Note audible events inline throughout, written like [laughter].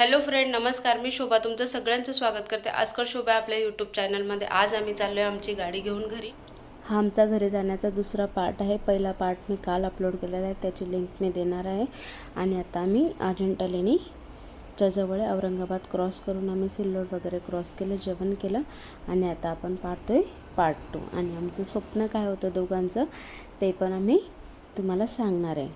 Hello friend नमस्कार. मी शोभा तुमचं सगळ्यांचं स्वागत करते. आजकर शोभा आपल्या यूट्यूब चॅनलमध्ये. आज आम्ही चाललो आहे आमची गाडी घेऊन घरी. हा आमचा घरी जाण्याचा दुसरा पार्ट आहे. पहिला पार्ट मी काल अपलोड केलेला आहे. त्याची लिंक मी देणार आहे. आणि आता आम्ही अजिंठा लेणीच्या जवळ आहे, औरंगाबाद क्रॉस करून आम्ही सिल्लोड वगैरे क्रॉस केलं जेवण केलं. आणि आता आपण पाहतोय पार्ट टू आणि आमचं स्वप्न काय होतं दोघांचं ते पण आम्ही तुम्हाला सांगणार आहे.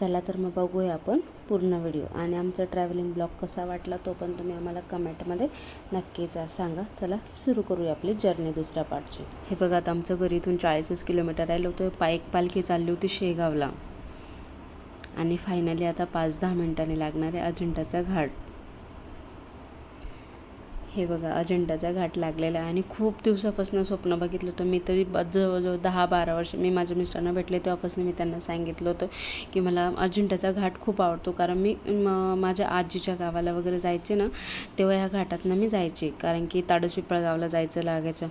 चला तर मग बघूया आपण. पूर्ण व्हिडिओ आणि आमचा ट्रॅव्हलिंग ब्लॉग कसा वाटला तो पण तुम्ही आम्हाला कमेंटमध्ये नक्कीच सांगा. चला सुरू करूया आपली जर्नी दुसऱ्या पार्टची हे बघा आता आमचं घरी इथून चाळीसच किलोमीटर राहिलं होतं. पायक पालखी चालली होती शेगावला. आणि फायनली आता पाच दहा मिनिटांनी लागणार आहे अजिंठाचा घाट. हे बघा अजिंठाचा घाट लागलेला आहे. आणि खूप दिवसापासून स्वप्न बघितलं होतं. मी तरी जवळजवळ दहा बारा वर्ष मी माझ्या मिस्टरांना भेटले तेव्हापासून मी त्यांना सांगितलं होतं की मला अजिंठाचा घाट खूप आवडतो. कारण मी माझ्या आजीच्या गावाला वगैरे जायचे ना तेव्हा ह्या घाटातनं मी जायचे. कारण की ताडस पिपळगावला जायचं लागायचं.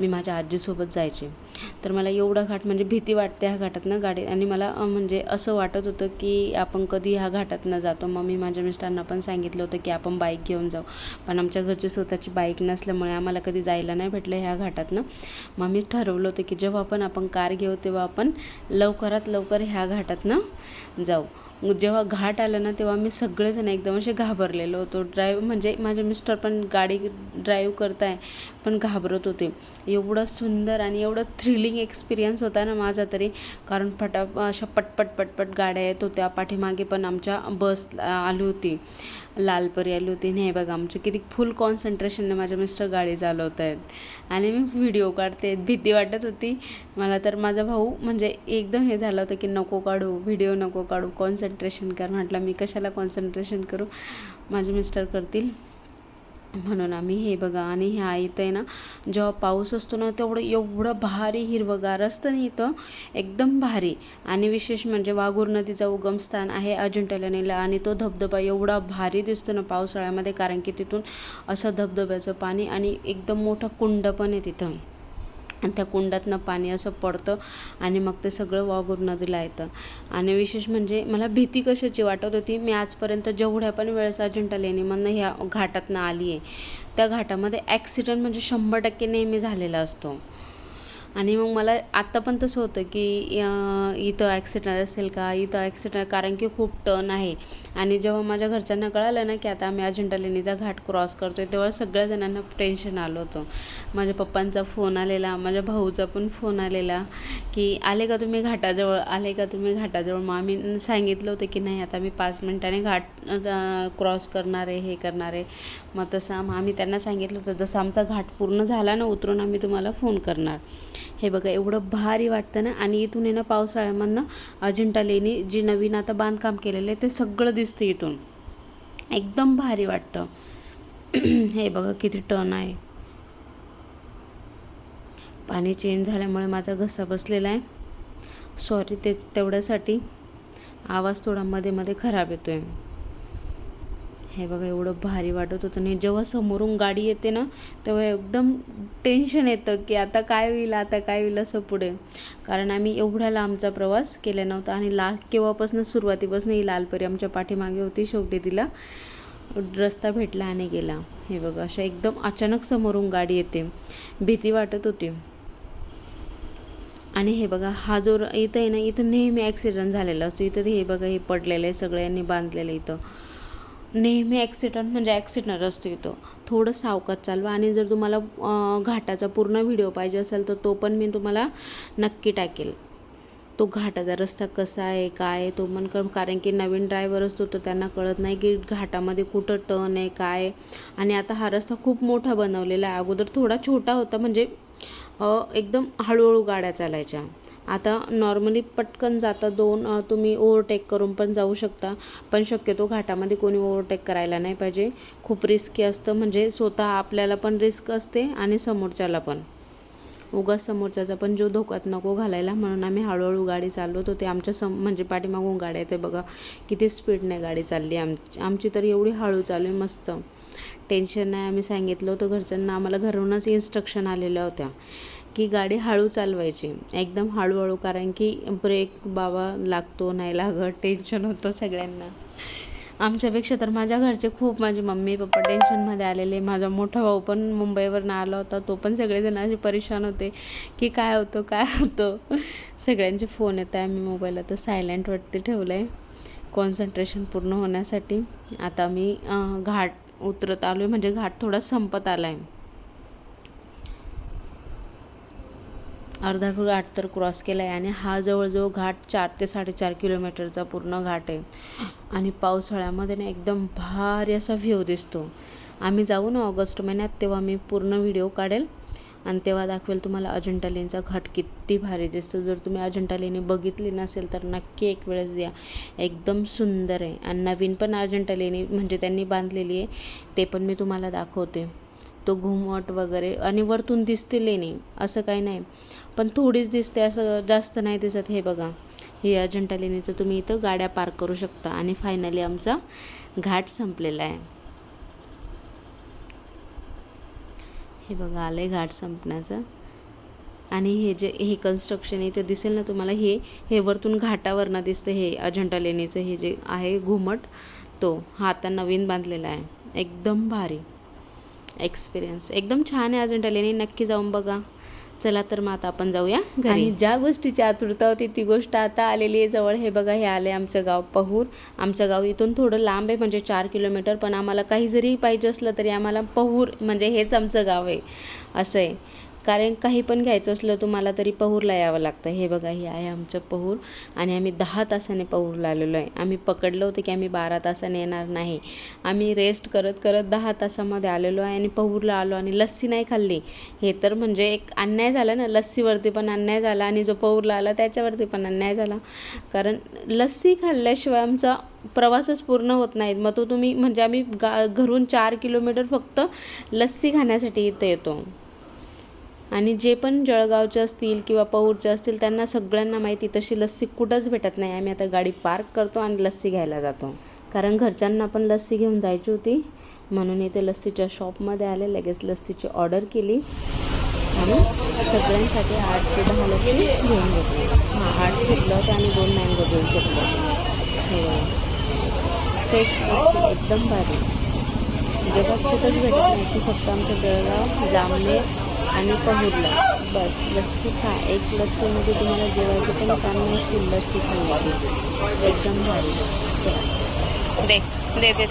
मी माझ्या आजीसोबत जायचे. तर मला एवढा घाट म्हणजे भीती वाटते ह्या घाटातनं गाडी. आणि मला म्हणजे असं वाटत होतं की आपण कधी ह्या घाटातनं जातो. मग मी माझ्या मिस्टरांना पण सांगितलं होतं की आपण बाईक घेऊन जाऊ. पण आमच्या घरचे स्वतःची बाईक नसल्यामुळे आम्हाला कधी जायला नाही भेटलं ह्या घाटातनं. मग मी ठरवलं होतं की जेव्हा पण आपण कार घेऊ तेव्हा आपण लवकरात लवकर ह्या घाटातनं जाऊ. जेव्हा घाट आलं ना तेव्हा मी सगळेजण एकदम असे घाबरलेलो होतो. ड्रायव्ह म्हणजे माझे मिस्टर पण गाडी ड्राईव्ह करताय पण घाबरत होते. एवढं सुंदर आणि एवढं थ्रिलिंग एक्सपिरियन्स होता ना माझा तरी. कारण फटा अशा पटपट पटपट गाड्या येत होत्या. पाठीमागे पण आमच्या बस आली होती. लाल परी आली होती नाही बघा आमचे किती फुल कॉन्सन्ट्रेशनने माझे मिस्टर गाडी चालवत आहेत आणि मी व्हिडिओ काढते. भीती वाटत होती. मला तर माझा भाऊ म्हणजे एकदम हे झालं होतं की नको काढू व्हिडिओ नको काढू कॉन्सन्ट्रेशन कर. म्हटलं मी कशाला कॉन्सन्ट्रेशन करू? माझे मिस्टर करतील. म्हणून आम्ही हे बघा आणि ह्या इथं आहे ना जेव्हा पाऊस असतो ना तेवढं एवढं भारी हिरवंगार असतं ना इथं. एकदम भारी. आणि विशेष म्हणजे वाघूर नदीचा उगमस्थान आहे अजिंठा लेणीला आणि तो धबधबा एवढा भारी दिसतो ना पावसाळ्यामध्ये कारण की तिथून असं धबधब्याचं पाणी आणि एकदम मोठं कुंड पण आहे तिथं. त्या कुंडातनं पाणी असं पडतं आणि मग ते सगळं वागूर नदीला येतं. आणि विशेष म्हणजे मला भीती कशाची वाटत होती मी आजपर्यंत जेवढ्या पण वेळेस अजिंठा लेणीमधनं ह्या घाटातनं आली आहे त्या घाटामध्ये ॲक्सिडेंट म्हणजे शंभर टक्के नेहमी झालेला असतो. आणि मग मला आत्ता पण तसं होतं की इथं ॲक्सिडेंट असेल का? इथं ॲक्सिडेंट कारण की खूप टर्न आहे. आणि जेव्हा माझ्या घरच्यांना कळालं ना की आता आम्ही अजिंठा लेणीचा घाट क्रॉस करतोय तेव्हा सगळ्या जणांना टेन्शन आलं होतं. माझ्या पप्पांचा फोन आलेला माझ्या भाऊचा पण फोन आलेला की आले का तुम्ही घाटाजवळ? आले का तुम्ही घाटाजवळ? मग आम्ही सांगितलं होतं की नाही आता मी पाच मिनिटाने घाट क्रॉस करणार आहे हे करणार आहे. मग तसं मग आम्ही त्यांना सांगितलं होतं जसं आमचा घाट पूर्ण झाला ना उतरून आम्ही तुम्हाला फोन करणार. हे बघा एवढं भारी वाटतं ना. आणि इथून आहे ना पावसाळ्यामधनं अजिंठा लेणी जी नवीन आता बांधकाम केलेलं आहे ते सगळं दिसतं इथून. एकदम भारी वाटतं. [clears throat] हे बघा किती टन आहे. पाणी चेंज झाल्यामुळे माझा घसा बसलेला आहे. सॉरी ते तेवढ्यासाठी आवाज थोडा मध्ये मध्ये खराब येतो आहे हे बघा एवढं भारी वाटत होतं. आणि जेव्हा समोरून गाडी येते ना तेव्हा एकदम टेन्शन येतं की आता काय होईल आता काय होईल असं पुढे. कारण आम्ही एवढ्या लांबचा प्रवास केला नव्हता आणि ला केव्हापासून सुरुवातीपासून ही लालपरी आमच्या पाठीमागे होती शेवटी तिला रस्ता भेटला आणि गेला. हे बघा अशा एकदम अचानक समोरून गाडी येते. भीती वाटत होती. आणि हे बघा हा जो र- इथं आहे ना इथं नेहमी ॲक्सिडेंट झालेला असतो. इथं हे बघा हे पडलेलं आहे सगळ्यांनी बांधलेलं आहे इथं. नेहमी ॲक्सिडंट म्हणजे ॲक्सिडंट असतो इथं थोडं सावकाश चालवा आणि जर तुम्हाला घाटाचा पूर्ण व्हिडिओ पाहिजे असेल तर तो पण मी तुम्हाला नक्की टाकेल. तो घाटाचा रस्ता कसा आहे काय आहे तो पण कर कारण की नवीन ड्रायव्हर असतो तर त्यांना कळत नाही की घाटामध्ये कुठं टर्न आहे काय आणि आता हा रस्ता खूप मोठा बनवलेला आहे. अगोदर थोडा छोटा होता म्हणजे एकदम हळूहळू गाड्या चालायच्या. आता नॉर्मली पटकन जाता दोन तुम्ही ओव्हरटेक करून पण जाऊ शकता. पण शक्यतो घाटामध्ये कोणी ओव्हरटेक करायला नाही पाहिजे. खूप रिस्की असतं. म्हणजे स्वतः आपल्याला पण रिस्क असते आणि समोरच्याला पण. उगाच समोरच्याचा पण जो धोक्यात नको घालायला. म्हणून आम्ही हळूहळू गाडी चालवत. होते आमच्या सम म्हणजे पाठीमागून गाड्या येते बघा. किती स्पीडने गाडी चालली आमची आमची तर एवढी हळू चालू आहे. मस्त. टेन्शन नाही. आम्ही सांगितलं होतं घरच्यांना. आम्हाला घरूनच इन्स्ट्रक्शन आलेल्या होत्या. की गाडी हळू चालवायची. एकदम हळूहळू कारण की ब्रेक बाबा लागतो नाही लागत टेन्शन होतं सगळ्यांना. आमच्यापेक्षा तर माझ्या घरचे खूप माझे मम्मी पप्पा टेन्शनमध्ये आलेले. माझा मोठा भाऊ पण मुंबईवरनं आला होता तो पण सगळेजण असे परेशान होते की काय होतं काय होतं. सगळ्यांचे फोन येत आहे मी मोबाईल आता सायलेंटवरती ठेवलं आहे कॉन्सन्ट्रेशन पूर्ण होण्यासाठी. आता मी घाट उतरत आलो आहे म्हणजे घाट थोडा संपत आला आहे अर्धा घाट तर क्रॉस केला आहे आणि हा जवळजवळ घाट चार ते साडेचार किलोमीटरचा पूर्ण घाट आहे. आणि पावसाळ्यामध्ये ना एकदम भारी असा व्ह्यू दिसतो. आम्ही जाऊ ना ऑगस्ट महिन्यात तेव्हा मी पूर्ण व्हिडिओ काढेल आणि तेव्हा दाखवेल तुम्हाला अजंठा लेणीचा घाट किती भारी दिसतो. जर तुम्ही अजंठा लेणी बघितली नसेल तर नक्की एक वेळेस या. एकदम सुंदर आहे. आणि नवीन पण अजंठा लेणी म्हणजे त्यांनी बांधलेली आहे ते पण मी तुम्हाला दाखवते. तो घुमट वगैरे आणि वरतून दिसते लेणी असं काही नाही. पण थोडीच दिसते असं जास्त नाही दिसत हे बघा. हे अजंठा लेणीचं तुम्ही इथं गाड्या पार्क करू शकता आणि फायनली आमचा घाट संपलेला आहे. हे बघा आलं आहे घाट संपण्याचं. आणि हे जे हे कन्स्ट्रक्शन इथे दिसेल ना तुम्हाला हे हे वरतून घाटावरनं दिसतं हे अजंठा लेणीचं हे जे आहे घुमट तो हा आता नवीन बांधलेला आहे. एकदम भारी. एक्सपिरियन्स एकदम छान आहे अजंठा लेणी नक्की जाऊन बघा. चला तर मग आता आपण जाऊया घरी. ज्या गोष्टीची आतुरता होती ती गोष्ट आता आलेली आहे जवळ. हे बघा हे आले आमचं गाव पहूर. आमचं गाव इथून थोडं लांब आहे म्हणजे चार किलोमीटर पण आम्हाला काही जरी पाहिजे असलं तरी आम्हाला पहूर म्हणजे हेच आमचं गाव आहे. असं आहे. कारण काही पण घ्यायचं असलं तुम्हाला तरी पहूरला यावं लागतं. हे बघा हे आहे आमचं पहूर आणि आम्ही दहा तासाने पहूरला आलेलो आहे. आम्ही पकडलं होतं की आम्ही बारा तासाने येणार नाही. आम्ही रेस्ट करत करत दहा तासामध्ये आलेलो आहे आणि पहूरला आलो आणि लस्सी नाही खाल्ली. हे तर म्हणजे एक अन्याय झाला ना. लस्सीवरती पण अन्याय झाला आणि जो पहूरला आला त्याच्यावरती पण अन्याय झाला. कारण लस्सी खाल्ल्याशिवाय आमचा प्रवासच पूर्ण होत नाहीत मग तो तुम्ही म्हणजे आम्ही गा घरून चार किलोमीटर फक्त लस्सी खाण्यासाठी इथे येतो. आणि जे पण जळगावचे असतील किंवा पौरचे असतील त्यांना सगळ्यांना माहिती तशी लस्सी कुठंच भेटत नाही. आम्ही आता गाडी पार्क करतो आणि लस्सी घ्यायला जातो. कारण घरच्यांना पण लस्सी घेऊन जायची होती. म्हणून इथे लस्सीच्या शॉपमध्ये आले लगेच लस्सीची ऑर्डर केली. आणि सगळ्यांसाठी आठ ते दहा लस्सी घेऊन घेतली हां आठ घेतलं होतं आणि दोन मँगो ज्यूस घेतलं. हे फ्रेश लस्सी एकदम भारी. जगात कुठंच भेटत नाही. ती फक्त आमच्या जळगाव जामनेर आणि पहुरला बस लस्सी खा. एक लस्सीमध्ये तुम्हाला जेवायचं पण काम नाही फुल लस्सी खाल्ली. एकदम भारी. चला दे दे दे.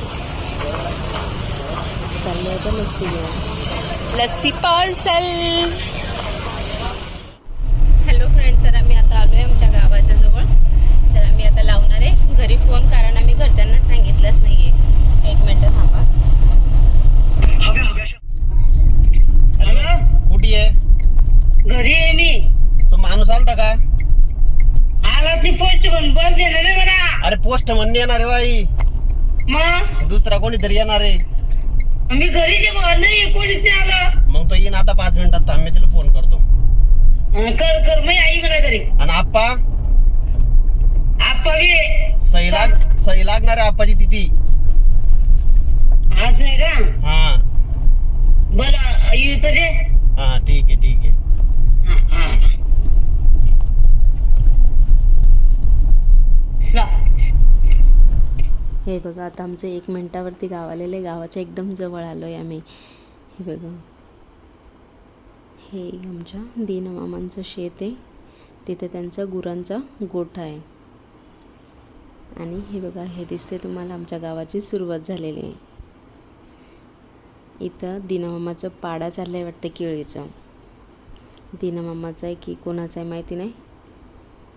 चाललं होतं लस्सी घेऊन. लस्सी पार्सल. हॅलो फ्रेंड तर आम्ही आता आलो आहे आमच्या गावाच्या जवळ. तर आम्ही आता लावणार आहे. घरी फोन कारण आम्ही घरच्यांना सांगितलंच नाही आहे एक मिनटं थांबा हॅलो कुठे आहे घरी आहे मी तो माणूस आलता का आला ती पोस्ट पण बस दिलं रे मला अरे पोस्ट म्हणणे येणार आहे बाई. मग? दुसरा कोणीतरी येणार आहे. मी घरी जे नाही कोणीच नाही आलं. मग तो येईन आता पाच मिनिटात. थांब मी तिला फोन करतो. कर कर. मी आई मला घरी. आणि आप्पा? आप्पा बी. सही लाग सही लागणार आहे आप्पाची तिथी असं आहे का? हा. बरं येतं ते हा ठीक आहे ठीक आहे. हा, हा. ला. हे बघा आता आमचं एक मिनटावरती गाव आलेलं आहे. गावाच्या एकदम जवळ आलो आहे आम्ही. हे बघा. हे आमच्या दीनमामांचं शेत आहे. तिथे त्यांचा गुरांचा गोठा आहे. आणि हे बघा हे दिसते तुम्हाला आमच्या गावाची सुरुवात झालेली आहे. इथं दीनमामाचं पाडा चाललं आहे वाटतं केळीचा. दीनमामाचं आहे की कोणाचा आहे माहिती नाही?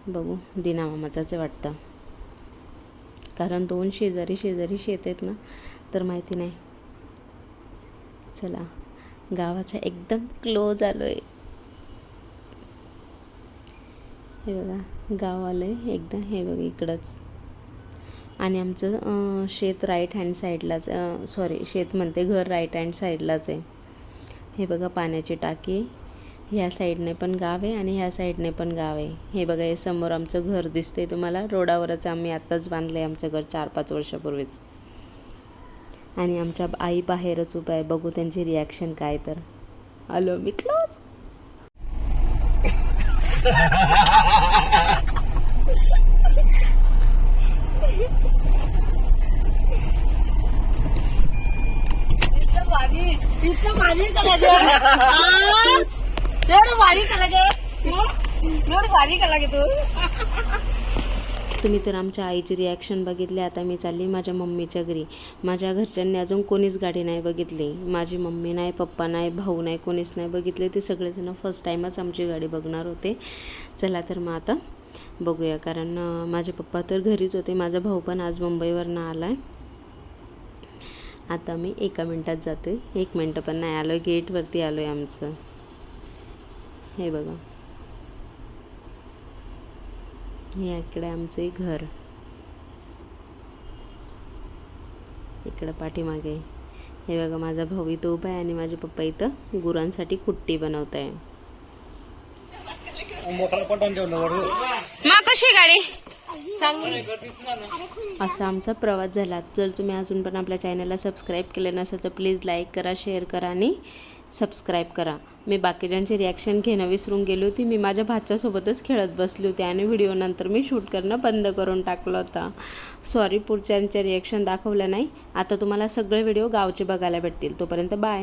बघू दीनामामाचाच आहे वाटतं. कारण दोन शेजारी शेजारी शेत आहेत ना तर माहिती नाही. चला गावाच्या एकदम क्लोज आलो आहे हे बघा गाव आलं आहे एकदम हे बघा इकडंच. आणि आमचं शेत राईट हँड साईडलाच सॉरी शेत म्हणते घर राईट हँड साईडलाच आहे. हे बघा पाण्याची टाकी. ह्या साईडने पण गाव आहे आणि ह्या साईडने पण गाव आहे. हे बघा हे समोर आमचं घर दिसतंय तुम्हाला. रोडावरच आम्ही आत्ताच बांधलं आहे आमचं घर चार पाच वर्षापूर्वीच. आणि आमच्या आई बाहेरच उभं आहे. बघू त्यांची रिॲक्शन काय तर. आलो मी क्लोज इतकं एवढं तू. तुम्ही तर आमच्या आईची रिॲक्शन बघितली आता मी चालली माझ्या मम्मीच्या घरी. माझ्या घरच्यांनी अजून कोणीच गाडी नाही बघितली. माझी मम्मी नाही पप्पा नाही भाऊ नाही कोणीच नाही बघितले. ते सगळेजण फर्स्ट टाईमच आमची गाडी बघणार होते. चला तर मग आता बघूया कारण माझे पप्पा तर घरीच होते. माझा भाऊ पण आज मुंबईवरनं आला आहे आता मी एका मिनटात जातो आहे एक मिनटं पण नाही आलो आहे गेटवरती आलो आहे आमचं. हे बघा. हे इकडे आमचं घर. इकडं पाठीमागे. हे बघा माझा भाऊ इथं उभा आहे आणि माझे पप्पा इथं गुरांसाठी कुट्टी बनवत आहे. कशी गाडी? असा आमचा प्रवास झाला. जर तुम्ही अजून पण आपल्या चॅनलला सबस्क्राईब केलं नसेल तर प्लीज लाईक करा शेअर करा आणि सबस्क्राईब करा. मी बाकीच्यांची रिॲक्शन घेणं विसरून गेली होती. मी माझ्या भाच्यासोबतच खेळत बसली होती आणि व्हिडिओ नंतर मी शूट करणं बंद करून टाकलं होतं. सॉरी पुढच्यांचे रिॲक्शन दाखवलं नाही. आता तुम्हाला सगळे व्हिडिओ गावचे बघायला भेटतील. तोपर्यंत बाय